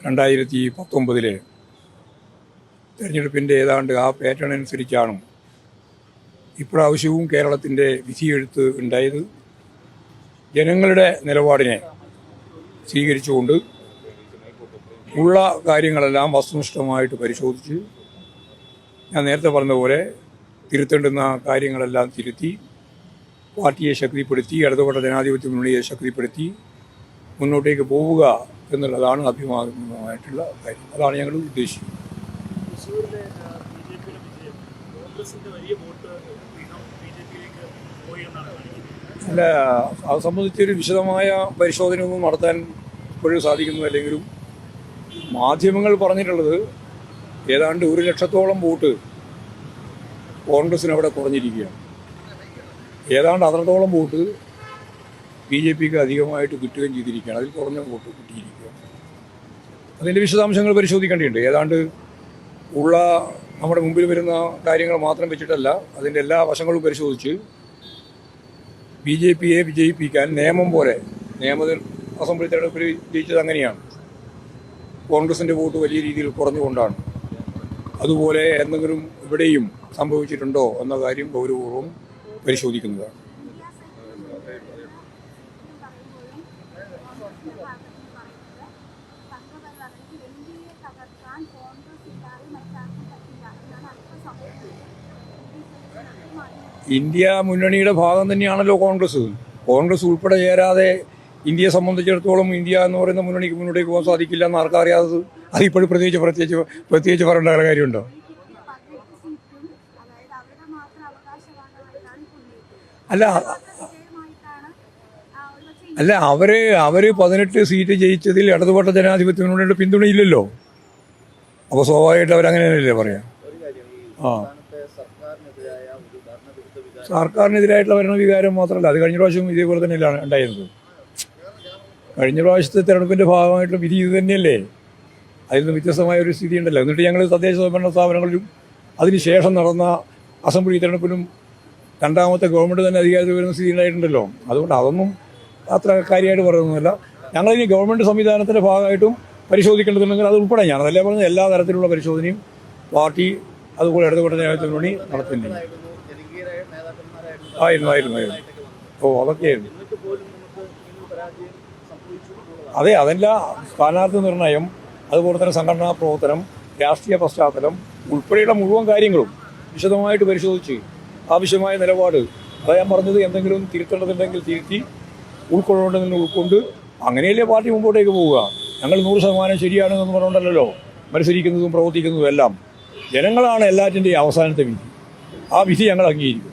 രണ്ടായിരത്തി പത്തൊമ്പതിലെ തെരഞ്ഞെടുപ്പിന്റെ ഏതാണ്ട് ആ പാറ്റേൺ അനുസരിച്ചാണ് ഇപ്രാവശ്യവും കേരളത്തിന്റെ വിധിയെഴുത്ത് ഉണ്ടായത്. ജനങ്ങളുടെ നിലപാടിനെ സ്വീകരിച്ചുകൊണ്ട് ഉള്ള കാര്യങ്ങളെല്ലാം വസ്തുനിഷ്ഠമായിട്ട് പരിശോധിച്ച് ഞാൻ നേരത്തെ പറഞ്ഞതുപോലെ തിരുത്തേണ്ടുന്ന കാര്യങ്ങളെല്ലാം തിരുത്തി പാർട്ടിയെ ശക്തിപ്പെടുത്തി ഇടതുപെട്ട ജനാധിപത്യ മുന്നണിയെ ശക്തിപ്പെടുത്തി മുന്നോട്ടേക്ക് പോവുക എന്നുള്ളതാണ് അഭിമാനമായിട്ടുള്ള കാര്യം. അതാണ് ഞങ്ങൾ ഉദ്ദേശിക്കുന്നത്. അല്ല അത് സംബന്ധിച്ചൊരു വിശദമായ പരിശോധന ഒന്നും നടത്താൻ ഇപ്പോഴും സാധിക്കുന്നില്ലെങ്കിലും മാധ്യമങ്ങൾ പറഞ്ഞിട്ടുള്ളത് ഏതാണ്ട് ഒരു ലക്ഷത്തോളം വോട്ട് കോൺഗ്രസിന് അവിടെ കുറഞ്ഞിരിക്കുകയാണ്. ഏതാണ്ട് അത്രത്തോളം വോട്ട് ബി ജെ പിക്ക് അധികമായിട്ട് കിട്ടുകയും ചെയ്തിരിക്കുകയാണ്. അതിൽ കുറഞ്ഞ വോട്ട് കിട്ടിയിരിക്കുകയാണ്. അതിന്റെ വിശദാംശങ്ങൾ പരിശോധിക്കേണ്ടിയുണ്ട് ഏതാണ്ട് ഉള്ള നമ്മുടെ മുമ്പിൽ വരുന്ന കാര്യങ്ങൾ മാത്രം വെച്ചിട്ടല്ല അതിന്റെ എല്ലാ വശങ്ങളും പരിശോധിച്ച് ബി ജെ പിയെ വിജയിപ്പിക്കാൻ നിയമം പോലെ നിയമ അസംബ്ലി തെരഞ്ഞെടുപ്പിൽ വിജയിച്ചത് അങ്ങനെയാണ്. കോൺഗ്രസിന്റെ വോട്ട് വലിയ രീതിയിൽ കുറഞ്ഞുകൊണ്ടാണ്. അതുപോലെ എന്തെങ്കിലും ഇവിടെയും സംഭവിച്ചിട്ടുണ്ടോ എന്ന കാര്യം ഗൗരവപൂർവം പരിശോധിക്കുന്നതാണ്. ഇന്ത്യ മുന്നണിയുടെ ഭാഗം തന്നെയാണല്ലോ കോൺഗ്രസ്. കോൺഗ്രസ് ഉൾപ്പെടെ ചേരാതെ ഇന്ത്യയെ സംബന്ധിച്ചിടത്തോളം ഇന്ത്യ എന്ന് പറയുന്ന മുന്നണിക്ക് മുന്നോട്ടേക്ക് പോകാൻ സാധിക്കില്ല എന്ന് ആർക്കറിയാത്തത് അതിപ്പോഴും പ്രത്യേകിച്ച് പ്രത്യേകിച്ച് പ്രത്യേകിച്ച് പറയേണ്ട കാര്യമുണ്ടോ? അല്ല അല്ല അവർ അവർ പതിനെട്ട് സീറ്റ് ജയിച്ചതിൽ ഇടതുപെട്ട ജനാധിപത്യ മുന്നണിയുടെ പിന്തുണയില്ലല്ലോ. അപ്പോൾ സ്വാഭാവികമായിട്ട് അവരങ്ങനെയല്ലേ പറയാം? ആ. സർക്കാരിനെതിരായിട്ടുള്ള ഭരണവികാരം മാത്രമല്ല അത് കഴിഞ്ഞ പ്രാവശ്യം ഇതേപോലെ തന്നെയല്ലാണ് ഉണ്ടായിരുന്നത്. കഴിഞ്ഞ പ്രാവശ്യത്തെ തെരഞ്ഞെടുപ്പിന്റെ ഭാഗമായിട്ടുള്ള വിധി ഇത് തന്നെയല്ലേ? അതിൽ നിന്ന് വ്യത്യസ്തമായ ഒരു സ്ഥിതി ഉണ്ടല്ലോ. എന്നിട്ട് ഞങ്ങൾ തദ്ദേശ സ്വയംഭരണ സ്ഥാപനങ്ങളിലും അതിനുശേഷം നടന്ന അസംബ്ലി തെരഞ്ഞെടുപ്പിലും രണ്ടാമത്തെ ഗവൺമെന്റ് തന്നെ അധികാരത്തിൽ വരുന്ന സ്ഥിതി ഉണ്ടായിട്ടുണ്ടല്ലോ. അതുകൊണ്ട് അതൊന്നും അത്ര കാര്യമായിട്ട് പറയുന്നതല്ല. ഞങ്ങളിനി ഗവൺമെന്റ് സംവിധാനത്തിന്റെ ഭാഗമായിട്ടും പരിശോധിക്കേണ്ടതുണ്ടെങ്കിൽ അത് ഉൾപ്പെടെ ഞാൻ അതല്ലേ പറഞ്ഞത്? എല്ലാ തരത്തിലുള്ള പരിശോധനയും പാർട്ടി അതുപോലെ ഇടതുപെട്ട ജനാധിപത്യ വേണ്ടി നടത്തുന്നു ആയിരുന്നു ആയിരുന്നു ആയിരുന്നു. ഓ അതൊക്കെയായിരുന്നു. അതെ അതെല്ലാം സ്ഥാനാർത്ഥി നിർണയം അതുപോലെ തന്നെ സംഘടനാ പ്രവർത്തനം രാഷ്ട്രീയ പശ്ചാത്തലം ഉൾപ്പെടെയുള്ള മുഴുവൻ കാര്യങ്ങളും വിശദമായിട്ട് പരിശോധിച്ച് ആവശ്യമായ നിലപാട്. അതാ ഞാൻ പറഞ്ഞത് എന്തെങ്കിലും തിരുത്തേണ്ടതുണ്ടെങ്കിൽ തിരുത്തി ഉൾക്കൊള്ളേണ്ടതിന് ഉൾക്കൊണ്ട് അങ്ങനെയല്ലേ പാർട്ടി മുമ്പോട്ടേക്ക് പോവുക? ഞങ്ങൾ നൂറ് ശതമാനം ശരിയാണെന്ന് പറഞ്ഞുകൊണ്ടല്ലോ മത്സരിക്കുന്നതും പ്രവർത്തിക്കുന്നതും എല്ലാം. ജനങ്ങളാണ് എല്ലാറ്റിന്റെയും അവസാനത്തെ വിധി. ആ വിധി ഞങ്ങൾ അംഗീകരിക്കും.